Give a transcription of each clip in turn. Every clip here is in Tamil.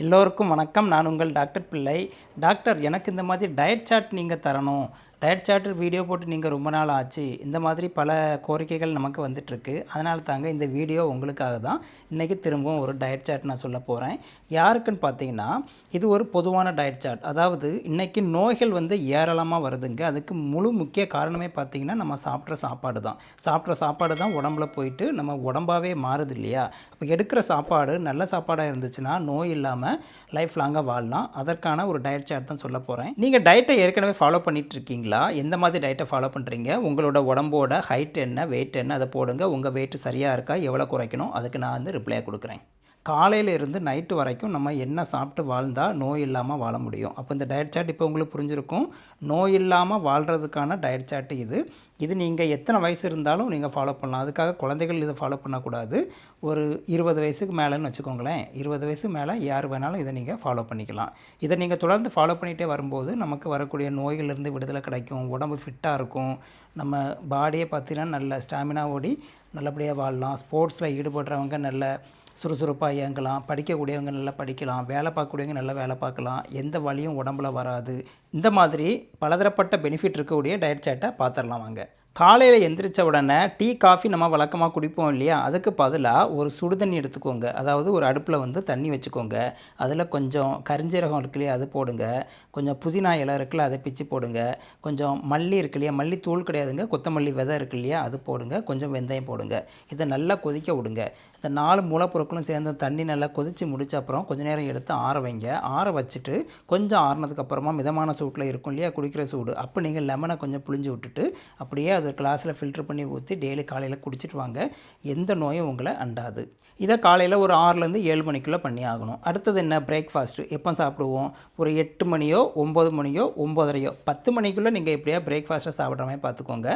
எல்லோருக்கும் வணக்கம். நான் உங்கள் டாக்டர் பிள்ளை. டாக்டர் எனக்கு இந்த மாதிரி டயட் சார்ட் நீங்கள் தரணும். டயட் சார்ட்டர் வீடியோ போட்டு நீங்கள் ரொம்ப நாள் ஆச்சு இந்த மாதிரி பல கோரிக்கைகள் நமக்கு வந்துட்டுருக்கு. அதனால தாங்க இந்த வீடியோ உங்களுக்காக தான். இன்றைக்கி திரும்பவும் ஒரு டயட் சார்ட் நான் சொல்ல போகிறேன் யாருக்குன்னு பார்த்தீங்கன்னா இது ஒரு பொதுவான டயட் சார்ட் அதாவது இன்றைக்கி நோய்கள் வந்து ஏராளமாக வருதுங்க. அதுக்கு முழு முக்கிய காரணமே பார்த்தீங்கன்னா நம்ம சாப்பிட்ற சாப்பாடு தான். சாப்பிட்ற சாப்பாடு தான் உடம்புல போயிட்டு நம்ம உடம்பாகவே மாறுது இல்லையா? இப்போ எடுக்கிற சாப்பாடு நல்ல சாப்பாடாக இருந்துச்சுன்னா நோய் இல்லாமல் லைஃப் லாங்காக வாழலாம். அதற்கான ஒரு டயட் சார்ட் தான் சொல்ல போகிறேன் நீங்கள் டயட்டை ஏற்கனவே ஃபாலோ பண்ணிகிட்ருக்கீங்களா பண்ணுறீங்களா எந்த மாதிரி டயட்டை ஃபாலோ பண்ணுறீங்க உங்களோட உடம்போட ஹைட் என்ன வெயிட் என்ன அதை போடுங்க. உங்கள் வெயிட் சரியாக இருக்கா எவ்வளோ குறைக்கணும்? அதுக்கு நான் வந்து ரிப்ளை கொடுக்குறேன். காலையிலேருந்து நைட்டு வரைக்கும் நம்ம என்ன சாப்பிட்டு வாழ்ந்தால் நோய் இல்லாமல் வாழ முடியும். அப்போ இந்த டயட் சார்ட் இப்போ உங்களுக்கு புரிஞ்சிருக்கும். நோய் இல்லாமல் வாழ்கிறதுக்கான டயட் சார்ட் இது. இது நீங்கள் எத்தனை வயசு இருந்தாலும் நீங்கள் ஃபாலோ பண்ணலாம். அதுக்காக குழந்தைகள் இதை ஃபாலோ பண்ணக்கூடாது. ஒரு இருபது வயசுக்கு மேலேன்னு வச்சுக்கோங்களேன். இருபது வயசு மேலே யார் வேணாலும் இதை நீங்கள் ஃபாலோ பண்ணிக்கலாம். இதை நீங்கள் தொடர்ந்து ஃபாலோ பண்ணிகிட்டே வரும்போது நமக்கு வரக்கூடிய நோய்களிலிருந்து விடுதலை கிடைக்கும். உடம்பு ஃபிட்டாக இருக்கும். நம்ம பாடியை பார்த்தீங்கன்னா நல்ல ஸ்டாமினா ஓடி நல்லபடியாக வாழலாம். ஸ்போர்ட்ஸில் ஈடுபடுறவங்க நல்ல சுறுசுறுப்பாக இயங்கலாம் படிக்கக்கூடியவங்க நல்லா படிக்கலாம் வேலை பார்க்கக்கூடியவங்க நல்லா வேலை பார்க்கலாம் எந்த வழியும் உடம்புல வராது. இந்த மாதிரி பலதரப்பட்ட பெனிஃபிட் இருக்கக்கூடிய டயட் சேட்டை பார்த்துடலாம் வாங்க. காலையில் எந்திரிச்ச உடனே டீ காஃபி நம்ம வழக்கமாக குடிப்போம் இல்லையா? அதுக்கு பதிலாக ஒரு சுடு தண்ணி எடுத்துக்கோங்க. அதாவது ஒரு அடுப்பில் வந்து தண்ணி வச்சுக்கோங்க. அதில் கொஞ்சம் கரிஞ்சீரகம் இருக்கு இல்லையா அது போடுங்க. கொஞ்சம் புதினா இலை இருக்குல்ல அதை பிச்சு போடுங்க. கொஞ்சம் மல்லி இருக்கு இல்லையா மல்லி தூள் கிடையாதுங்க. கொத்தமல்லி விதை இருக்கு இல்லையா அது போடுங்க. கொஞ்சம் வெந்தயம் போடுங்க. இதை நல்லா கொதிக்க விடுங்க. இந்த நாலு மூலப்பொருட்களும் சேர்ந்த தண்ணி நல்லா கொதித்து முடிச்ச அப்புறம் கொஞ்சம் நேரம் எடுத்து ஆற வைங்க. ஆற வச்சுட்டு கொஞ்சம் ஆறினதுக்கப்புறமா மிதமான சூட்டில் இருக்கும் இல்லையா குடிக்கிற சூடு. அப்போ நீங்கள் லெமனை கொஞ்சம் புளிஞ்சு விட்டுட்டு அப்படியே அதை கிளாஸில் ஃபில்டர் பண்ணி ஊற்றி டெய்லி காலையில் குடிச்சிட்டு வாங்க. எந்த நோயும் உங்களை அண்டாது. இதை காலையில் ஒரு ஆறுலேருந்து ஏழு மணிக்குள்ளே பண்ணி ஆகணும். அடுத்தது என்ன? பிரேக்ஃபாஸ்ட்டு எப்போ சாப்பிடுவோம்? ஒரு எட்டு மணியோ ஒம்பது மணியோ ஒம்போதரையோ பத்து மணிக்குள்ளே நீங்கள் எப்படியா பிரேக்ஃபாஸ்ட்டை சாப்பிட்ற மாதிரி பார்த்துக்கோங்க.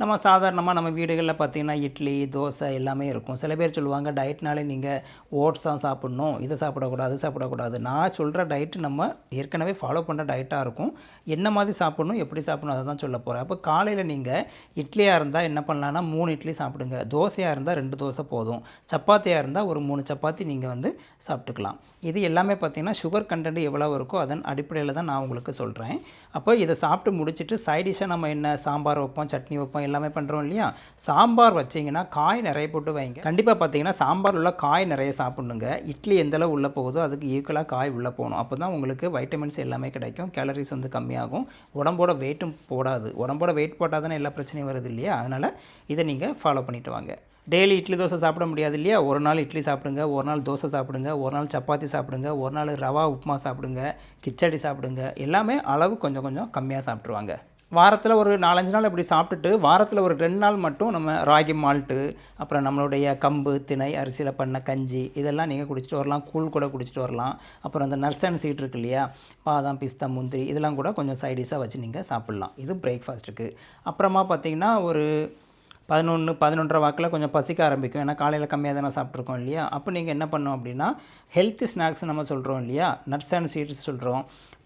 நம்ம சாதாரணமாக நம்ம வீடுகளில் பார்த்தீங்கன்னா இட்லி தோசை எல்லாமே இருக்கும். சில பேர் சொல்லுவாங்க டயட்னாலே நீங்கள் ஓட்ஸ் தான் சாப்பிட்ணும். இதை சாப்பிடக்கூடாது அது சாப்பிடக்கூடாது. நான் சொல்கிற டயட்டு நம்ம ஏற்கனவே ஃபாலோ பண்ணுற டயட்டாக இருக்கும். என்ன மாதிரி சாப்பிட்ணும் எப்படி சாப்பிடணும் அதை தான் சொல்ல போகிறேன் அப்போ காலையில் நீங்கள் இட்லியாக இருந்தால் என்ன பண்ணலான்னா மூணு இட்லி சாப்பிடுங்க. தோசையாக இருந்தால் ரெண்டு தோசை போதும். சப்பாத்தியாக இருந்தால் ஒரு மூணு சப்பாத்தி நீங்கள் வந்து சாப்பிட்டுக்கலாம். இது எல்லாமே பார்த்தீங்கன்னா சுகர் கண்டென்ட் எவ்வளோ இருக்கோ அதன் அடிப்படையில் தான் நான் உங்களுக்கு சொல்கிறேன் அப்போ இதை சாப்பிட்டு முடிச்சுட்டு சைடிஷாக நம்ம என்ன சாம்பார் வைப்போம் சட்னி வைப்போம் எல்லாமே பண்ணுறோம் இல்லையா? சாம்பார் வச்சிங்கன்னா காய் நிறைய போட்டு வைங்க. கண்டிப்பாக பார்த்தீங்கன்னா சாம்பார் உள்ள காய் நிறைய சாப்பிட்ணுங்க. இட்லி எந்தளவு உள்ளே போகுதோ அதுக்கு ஈக்குவலாக காய் உள்ளே போகணும். அப்போ தான் உங்களுக்கு வைட்டமின்ஸ் எல்லாமே கிடைக்கும். கேலரிஸ் வந்து கம்மியாகும். உடம்போட வெயிட்டும் போடாது. உடம்போட வெயிட் போட்டால் தானே எல்லா பிரச்சனையும் வருது இல்லையா? அதனால் இதை நீங்கள் ஃபாலோ பண்ணிட்டு வாங்க. டெய்லி இட்லி தோசை சாப்பிட முடியாது இல்லையா? ஒரு நாள் இட்லி சாப்பிடுங்க ஒரு நாள் தோசை சாப்பிடுங்க ஒரு நாள் சப்பாத்தி சாப்பிடுங்க ஒரு நாள் ரவா உப்புமா சாப்பிடுங்க கிச்சடி சாப்பிடுங்க எல்லாமே அளவு கொஞ்சம் கொஞ்சம் கம்மியாக சாப்பிட்ருவாங்க வாரத்தில் ஒரு நாலஞ்சு நாள் இப்படி சாப்பிட்டுட்டு வாரத்தில் ஒரு ரெண்டு நாள் மட்டும் நம்ம ராகி மால்ட்டு அப்புறம் நம்மளுடைய கம்பு திணை அரிசியில் பண்ண கஞ்சி இதெல்லாம் நீங்கள் குடிச்சிட்டு வரலாம். கூழ் கூட குடிச்சிட்டு வரலாம். அப்புறம் அந்த நர்ஸ் அண்ட் சீட் இருக்கு இல்லையா? பாதாம் பிஸ்தா முந்திரி இதெல்லாம் கூட கொஞ்சம் சைடிஷாக வச்சு நீங்கள் சாப்பிட்லாம். இது பிரேக்ஃபாஸ்ட்டுக்கு அப்புறமா பார்த்தீங்கன்னா ஒரு பதினொன்று பதினொன்றரை வாக்கில் கொஞ்சம் பசிக்க ஆரம்பிக்கும். ஏன்னா காலையில் கம்மியாக தானே சாப்பிட்ருக்கோம் இல்லையா? அப்போ நீங்கள் என்ன பண்ணோம் அப்படின்னா ஹெல்த்தி ஸ்நாக்ஸ் நம்ம சொல்கிறோம் இல்லையா? நட்ஸ் அண்ட் சீட்ஸ் சொல்கிறோம்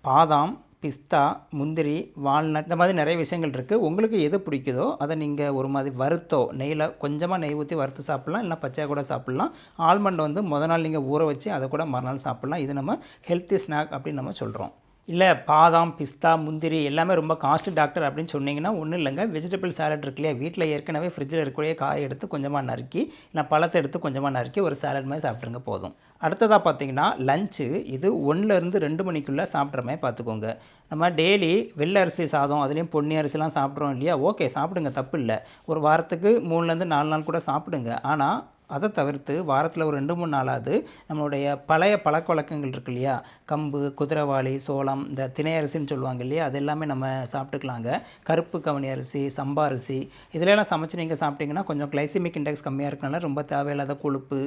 பாதாம் பிஸ்தா முந்திரி வால்நட் இந்த மாதிரி நிறைய விஷயங்கள் இருக்குது உங்களுக்கு எது பிடிக்குதோ அதை நீங்கள் ஒரு மாதிரி வறுத்தோ நெய்யில் கொஞ்சமாக நெய் ஊற்றி வறுத்து சாப்பிட்லாம். இல்லை பச்சையாக கூட சாப்பிட்லாம். ஆல்மண்ட் வந்து முத நாள் நீங்கள் ஊற வச்சு அதை கூட மறுநாள் சாப்பிட்லாம். இது நம்ம ஹெல்த்தி ஸ்நாக் அப்படின்னு நம்ம சொல்கிறோம் இல்லை பாதாம் பிஸ்தா முந்திரி எல்லாமே ரொம்ப காஸ்ட்லி டாக்டர் அப்படின்னு சொன்னீங்கன்னா ஒன்றும் இல்லைங்க. வெஜிடபிள் சாலட் இருக்கு இல்லையா? வீட்டில் ஏற்கனவே ஃப்ரிட்ஜில் இருக்கக்கூடிய காய் எடுத்து கொஞ்சமாக நறுக்கி இல்லை பழத்தை எடுத்து கொஞ்சமாக நறுக்கி ஒரு சாலட் மாதிரி சாப்பிட்ருங்க போதும். அடுத்ததாக பார்த்தீங்கன்னா லஞ்சு இது ஒன்றுலேருந்து ரெண்டு மணிக்குள்ளே சாப்பிட்ற மாதிரி பார்த்துக்கோங்க. நம்ம டெய்லி வெள்ளை அரிசி சாதம் அதுலேயும் பொன்னி அரிசிலாம் சாப்பிட்றோம் இல்லையா? ஓகே சாப்பிடுங்க தப்பு இல்லை. ஒரு வாரத்துக்கு மூணுலேருந்து நாலு நாள் கூட சாப்பிடுங்க. ஆனால் அதை தவிர்த்து வாரத்தில் ஒரு ரெண்டு மூணு நாளாவது நம்மளுடைய பழைய பழக்க வழக்கங்கள் இருக்கு இல்லையா? கம்பு குதிரைவாளி சோளம் இந்த திணை அரிசின்னு சொல்லுவாங்க இல்லையா? அது எல்லாமே நம்ம சாப்பிட்டுக்கலாங்க. கருப்பு கவனி அரிசி சம்பா அரிசி இதிலெல்லாம் சமைச்சு நீங்கள் சாப்பிட்டீங்கன்னா கொஞ்சம் கிளைசிமிக் இண்டெக்ஸ் கம்மியாக இருக்கனால ரொம்ப தேவையில்லாத கொழுப்பு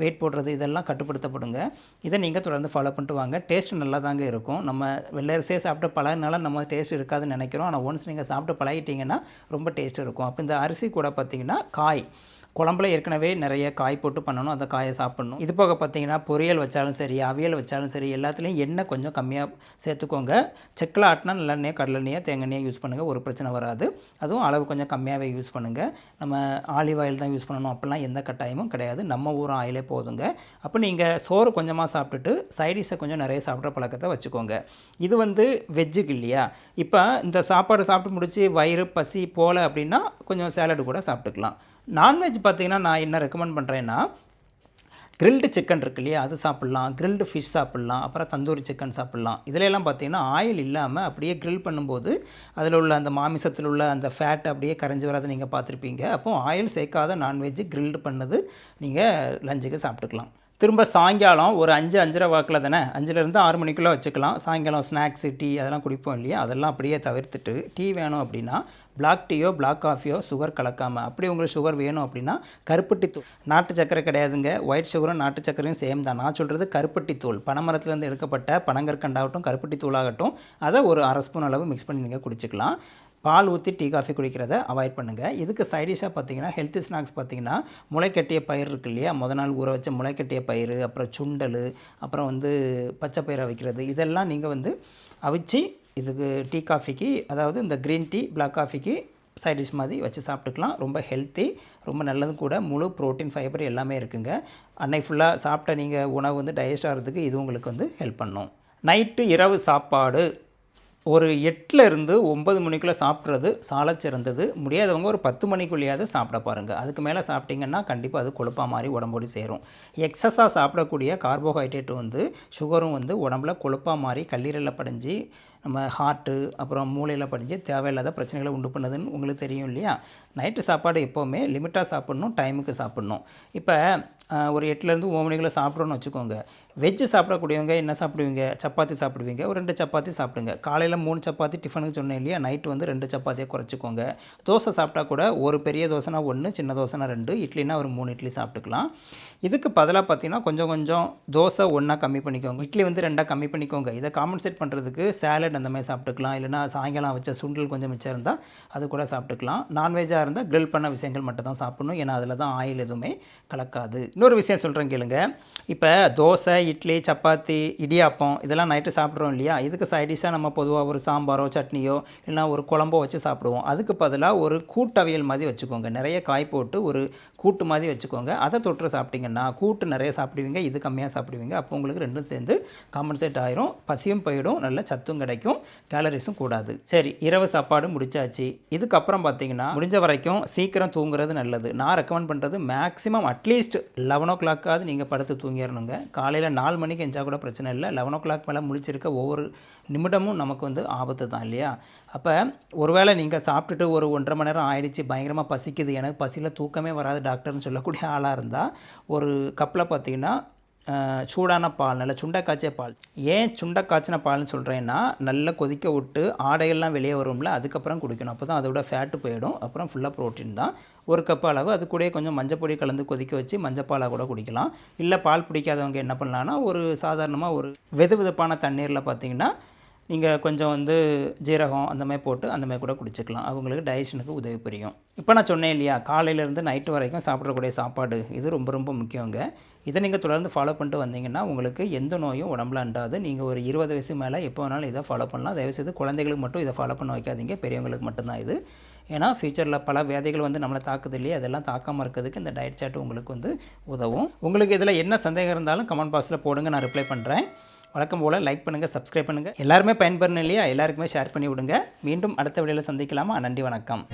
வெயிட் போடுறது இதெல்லாம் கட்டுப்படுத்தப்படுங்க. இதை நீங்கள் தொடர்ந்து ஃபாலோ பண்ணிட்டு வாங்க. டேஸ்ட் நல்லா தாங்க இருக்கும். நம்ம வெள்ளரிசியே சாப்பிட்டு பழகினால நம்ம டேஸ்ட் இருக்காதுன்னு நினைக்கிறோம். ஆனால் ஒன்ஸ் நீங்கள் சாப்பிட்டு பழகிட்டீங்கன்னா ரொம்ப டேஸ்ட் இருக்கும். அப்போ இந்த அரிசி கூட பார்த்தீங்கன்னா காய். குழம்புல ஏற்கனவே நிறைய காய் போட்டு பண்ணணும் அந்த காயை சாப்பிடணும். இது போக பார்த்தீங்கன்னா பொரியல் வச்சாலும் சரி அவியல் வச்சாலும் சரி எல்லாத்துலேயும் எண்ணெய் கொஞ்சம் கம்மியாக சேர்த்துக்கோங்க. செக்கில் ஆட்டினா நல்லெண்ணெய் கடலெண்ணெயோ தேங்காய் யூஸ் பண்ணுங்கள் ஒரு பிரச்சனை வராது. அதுவும் அளவு கொஞ்சம் கம்மியாகவே யூஸ் பண்ணுங்கள் நம்ம ஆலிவ் ஆயில் தான் யூஸ் பண்ணணும் அப்படிலாம் எந்த கட்டாயமும் கிடையாது. நம்ம ஊர் ஆயிலே போதுங்க. அப்போ நீங்கள் சோறு கொஞ்சமாக சாப்பிட்டுட்டு சைடிஷை கொஞ்சம் நிறைய சாப்பிட்ற பழக்கத்தை வச்சுக்கோங்க. இது வந்து வெஜ்ஜுக்கு இல்லையா? இப்போ இந்த சாப்பாடு சாப்பிட்டு முடிச்சு வயிறு பசி போகல அப்படின்னா கொஞ்சம் சேலடு கூட சாப்பிட்டுக்கலாம். நான்வெஜ் பார்த்தீங்கன்னா நான் என்ன ரெக்கமெண்ட் பண்ணுறேன்னா கிரில்டு சிக்கன் இருக்கு இல்லையா? அது சாப்பிட்லாம். கிரில்டு ஃபிஷ் சாப்பிட்லாம். அப்புறம் தந்தூரி சிக்கன் சாப்பிட்லாம். இதிலெல்லாம் பார்த்தீங்கன்னா ஆயில் இல்லாமல் அப்படியே கிரில் பண்ணும்போது அதில் உள்ள அந்த மாமிசத்தில் உள்ள அந்த ஃபேட் அப்படியே கரைஞ்சி வராத நீங்கள் பார்த்துருப்பீங்க. அப்போது ஆயில் சேர்க்காத நான்வெஜ் கிரில்டு பண்ணது நீங்கள் லஞ்சுக்கு சாப்பிட்டுக்கலாம். திரும்ப சாயங்காலம் ஒரு அஞ்சு அஞ்சரை வாக்கில் தானே? அஞ்சுலேருந்து ஆறு மணிக்குள்ளே வச்சுக்கலாம். சாயங்காலம் ஸ்நாக்ஸு டீ அதெல்லாம் குடிப்போம் இல்லையா? அதெல்லாம் அப்படியே தவிர்த்துட்டு டீ வேணும் அப்படின்னா பிளாக் டீயோ பிளாக் காஃபியோ சுகர் கலக்காமல் அப்படி உங்களுக்கு சுகர் வேணும் அப்படின்னா கருப்பட்டி தூள். நாட்டு சக்கரை கிடையாதுங்க. ஒயிட் சுகரும் நாட்டு சக்கரையும் சேம் தான். நான் சொல்கிறது கருப்பட்டி தூள். பனைமரத்துலேருந்து எடுக்கப்பட்ட பனங்கற்கண்டாகட்டும் கருப்பட்டி தூளாகட்டும் அதை ஒரு அரை ஸ்பூன் அளவு மிக்ஸ் பண்ணி நீங்கள் குடிச்சிக்கலாம். பால் ஊற்றி டீ காஃபி குடிக்கிறத அவாய்ட் பண்ணுங்கள் இதுக்கு சைடிஷாக பார்த்தீங்கன்னா ஹெல்த்தி ஸ்நாக்ஸ் பார்த்தீங்கன்னா முளைக்கட்டிய பயிர் இருக்கு இல்லையா? முத நாள் ஊற வச்ச முளைக்கட்டிய பயிர் அப்புறம் சுண்டல் அப்புறம் வந்து பச்சை பயிரை வைக்கிறது. இதெல்லாம் நீங்கள் வந்து அவிச்சு இதுக்கு டீ காஃபிக்கு அதாவது இந்த க்ரீன் டீ பிளாக் காஃபிக்கு சைட் டிஷ் மாதிரி வச்சு சாப்பிட்டுக்கலாம். ரொம்ப ஹெல்த்தி ரொம்ப நல்லதும் கூட. முழு ப்ரோட்டீன் ஃபைபர் எல்லாமே இருக்குங்க. அன்னைக்கு ஃபுல்லாக சாப்பிட்ட நீங்கள் உணவு வந்து டைஜஸ்ட் ஆகிறதுக்கு இது உங்களுக்கு வந்து ஹெல்ப் பண்ணும். நைட்டு இரவு சாப்பாடு. ஒரு எட்டில் இருந்து ஒம்பது மணிக்குள்ளே சாப்பிட்றது சாலை சிறந்தது. முடியாதவங்க ஒரு பத்து மணிக்குள்ளேயாவது சாப்பிட பாருங்கள் அதுக்கு மேலே சாப்பிட்டிங்கன்னா கண்டிப்பாக அது கொழுப்பா மாதிரி உடம்போடு சேரும். எக்ஸஸாக சாப்பிடக்கூடிய கார்போஹைட்ரேட் வந்து சுகரும் வந்து உடம்புல கொழுப்பா மாதிரி கல்லீரலில் படிஞ்சு நம்ம ஹார்ட்டு அப்புறம் மூளையில் படிஞ்சு தேவையில்லாத பிரச்சனைகளை உண்டு பண்ணுதுன்னு உங்களுக்கு தெரியும் இல்லையா? நைட்டு சாப்பாடு எப்போவுமே லிமிட்டாக சாப்பிட்ணும் டைமுக்கு சாப்பிட்ணும். இப்போ ஒரு எட்டுலேருந்து ஒம்பது மணிக்குள்ளே சாப்பிட்றோன்னு வச்சுக்கோங்க. வெஜ்ஜு சாப்பிடக்கூடியவங்க என்ன சாப்பிடுவீங்க? சப்பாத்தி சாப்பிடுவீங்க. ஒரு ரெண்டு சப்பாத்தி சாப்பிடுங்க. காலையில் மூணு சப்பாத்தி டிஃபனுக்கு சொன்னேன் இல்லையா? நைட்டு வந்து ரெண்டு சப்பாத்தியை குறைச்சிக்கோங்க. தோசை சாப்பிட்டா கூட ஒரு பெரிய தோசைனா ஒன்று சின்ன தோசைனா ரெண்டு இட்லினா ஒரு மூணு இட்லி சாப்பிட்டுக்கலாம். இதுக்கு பதிலாக பார்த்தீங்கன்னா கொஞ்சம் கொஞ்சம் தோசை ஒன்றா கம்மி பண்ணிக்கோங்க. இட்லி வந்து ரெண்டாக கம்மி பண்ணிக்கோங்க. இதை காம்பன்சேட் பண்ணுறதுக்கு சேலட் அந்த மாதிரி சாப்பிட்டுக்கலாம். இல்லைனா சாயங்காலம் வச்ச சுண்டல் கொஞ்சம் மிச்சம் இருந்தால் அது கூட சாப்பிட்டுக்கலாம். நான்வெஜ்ஜாக இருந்தால் க்ரில் பண்ண விஷயங்கள் மட்டும் தான் சாப்பிடணும். ஏன்னா அதில் தான் ஆயில் எதுவுமே கலக்காது. இன்னொரு விஷயம் சொல்கிறேன் கேளுங்க. இப்போ தோசை இட்லி சப்பாத்தி இடியாப்பம் இதெல்லாம் நைட்டு சாப்பிட்றோம் இல்லையா? இதுக்கு சைடிஷாக நம்ம பொதுவாக ஒரு சாம்பாரோ சட்னியோ இல்லைனா ஒரு குழம்போ வச்சு சாப்பிடுவோம். அதுக்கு பதிலாக ஒரு கூட்டவியல் மாதிரி வச்சுக்கோங்க. நிறைய காய் போட்டு ஒரு கூட்டு மாதிரி வச்சுக்கோங்க. அதை தொற்று சாப்பிட்டீங்கன்னா கூட்டு நிறைய சாப்பிடுவீங்க இது கம்மியாக சாப்பிடுவீங்க. அப்போ உங்களுக்கு ரெண்டும் சேர்ந்து காம்பன்சேட் ஆயிரும். பசியும் போயிடும் நல்ல சத்தும் கிடைக்கும் கேலரிஸும் கூடாது. சரி இரவு சாப்பாடு முடிச்சாச்சு. இதுக்கப்புறம் பார்த்தீங்கன்னா முடிஞ்ச வரைக்கும் சீக்கிரம் தூங்குறது நல்லது. நான் ரெக்கமெண்ட் பண்ணுறது மேக்ஸிமம் அட்லீஸ்ட் லெவன் ஓ கிளாக்காவது நீங்கள் படுத்து தூங்கிடணுங்க. காலையில் நாலு மணிக்கு எஞ்சா கூட பிரச்சனை இல்லை. லெவன் ஓ கிளாக் மேலே முழிச்சிருக்க ஒவ்வொரு நிமிடமும் நமக்கு வந்து ஆபத்து தான் இல்லையா? அப்போ ஒருவேளை நீங்கள் சாப்பிட்டுட்டு ஒரு ஒன்றரை மணி நேரம் ஆயிடுச்சு பயங்கரமாக பசிக்குது எனக்கு பசியில் தூக்கமே வராது டாக்டர்னு சொல்லக்கூடிய ஆளாக இருந்தால் ஒரு கப்பில் பார்த்தீங்கன்னா சூடான பால் நல்ல சுண்டை காய்ச்சிய பால். ஏன் சுண்டை காய்ச்சின பால்னு சொல்கிறேன்னா நல்லா கொதிக்க விட்டு ஆடையெல்லாம் வெளியே வரும்ல அதுக்கப்புறம் குடிக்கணும். அப்போ தான் அதோட ஃபேட்டு போயிடும். அப்புறம் ஃபுல்லாக ப்ரோட்டீன் தான். ஒரு கப் அளவு அது கூடயே கொஞ்சம் மஞ்சப்பொடி கலந்து கொதிக்க வச்சு மஞ்சப்பாலாக கூட குடிக்கலாம். இல்லை பால் பிடிக்காதவங்க என்ன பண்ணலான்னா ஒரு சாதாரணமாக ஒரு வெது வெதுப்பான தண்ணீரில் பார்த்தீங்கன்னா நீங்கள் கொஞ்சம் வந்து ஜீரகம் அந்த மாதிரி போட்டு அந்த மாதிரி கூட குடிச்சிக்கலாம். அவங்களுக்கு டைஜஷனுக்கு உதவி புரியும். இப்போ நான் சொன்னேன் இல்லையா காலையிலேருந்து நைட்டு வரைக்கும் சாப்பிடக்கூடிய சாப்பாடு இது ரொம்ப ரொம்ப முக்கியங்க. இதை நீங்கள் தொடர்ந்து ஃபாலோ பண்ணிட்டு வந்தீங்கன்னா உங்களுக்கு எந்த நோயும் உடம்புல அண்டாது. நீங்கள் ஒரு இருபது வயசு மேலே எப்போ வேணாலும் இதை ஃபாலோ பண்ணலாம். தயவுசெய்து குழந்தைகளுக்கு மட்டும் இதை ஃபாலோ பண்ண வைக்காதீங்க. பெரியவங்களுக்கு மட்டும்தான் இது. ஏன்னா ஃப்யூச்சரில் பல வியாதிகள் வந்து நம்மளை தாக்குது இல்லையா? அதெல்லாம் தாக்காமல் இருக்கிறதுக்கு இந்த டயட் சாட் உங்களுக்கு வந்து உதவும். உங்களுக்கு இதில் என்ன சந்தேகம் இருந்தாலும் கமெண்ட் பாக்ஸில் போடுங்க. நான் ரிப்ளை பண்ணுறேன் வழக்கம் போல் லைக் பண்ணுங்கள் சப்ஸ்கிரைப் பண்ணுங்கள் எல்லாருமே பயன்பெறணும் இல்லையா? எல்லாருக்குமே ஷேர் பண்ணி விடுங்க. மீண்டும் அடுத்த வீடியோவில் சந்திக்கலாமா? நன்றி வணக்கம்.